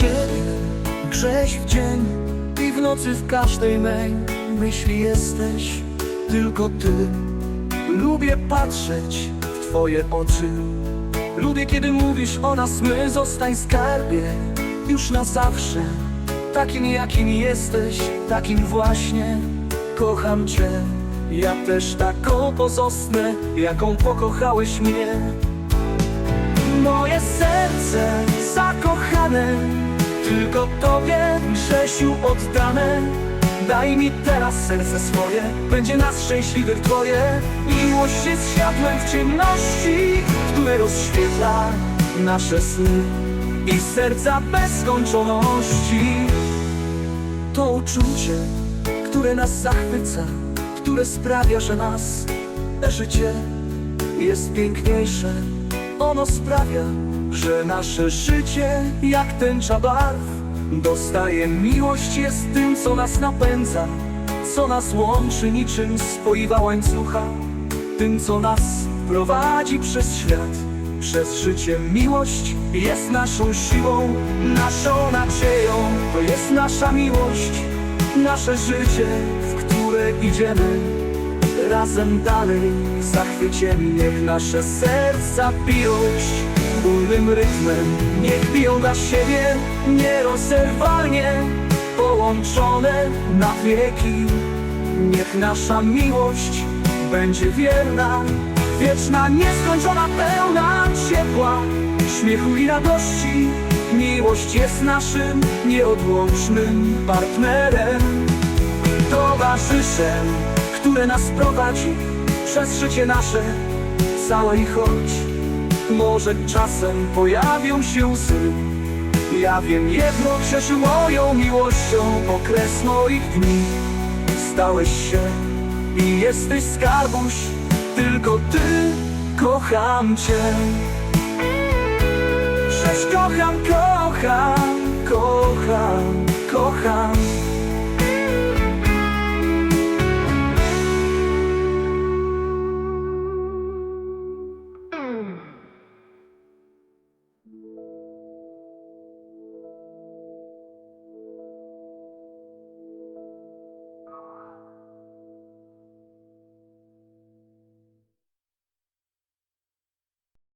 Ciebie Grześ w dzień i w nocy w każdej mej myśli jesteś tylko Ty. Lubię patrzeć w Twoje oczy. Lubię kiedy mówisz o nas my Zostań skarbie. Już na zawsze Takim jakim jesteś, takim właśnie Kocham Cię. Ja też taką pozostanę Jaką pokochałeś mnie. Moje serce zakochane Tylko Tobie, Grzesiu, oddane. Daj mi teraz serce swoje. Będzie nas szczęśliwych Twoje Miłość jest światłem w ciemności Które rozświetla nasze sny I serca bez skończoności. To uczucie, które nas zachwyca Które sprawia, że nas życie jest piękniejsze. Ono sprawia, że nasze życie jak tęcza barw Dostaje miłość, jest tym, co nas napędza Co nas łączy niczym spoiwa łańcucha Tym, co nas prowadzi przez świat. Przez życie miłość jest naszą siłą Naszą nadzieją. To jest nasza miłość Nasze życie, w które idziemy razem dalej w zachwycie Niech nasze serca biją wspólnym rytmem. Niech biją dla siebie nierozerwalnie Połączone na wieki. Niech nasza miłość będzie wierna Wieczna, nieskończona, pełna ciepła. Śmiechu i radości Miłość jest naszym nieodłącznym partnerem. Towarzyszem, które nas prowadzi przez życie nasze całe i choć może czasem pojawią się łzy. Ja wiem jedno, Grzesiu, moją miłością okres moich dni stałeś się i jesteś skarbuś, tylko Ty kocham Cię. Cześć, kocham, kocham,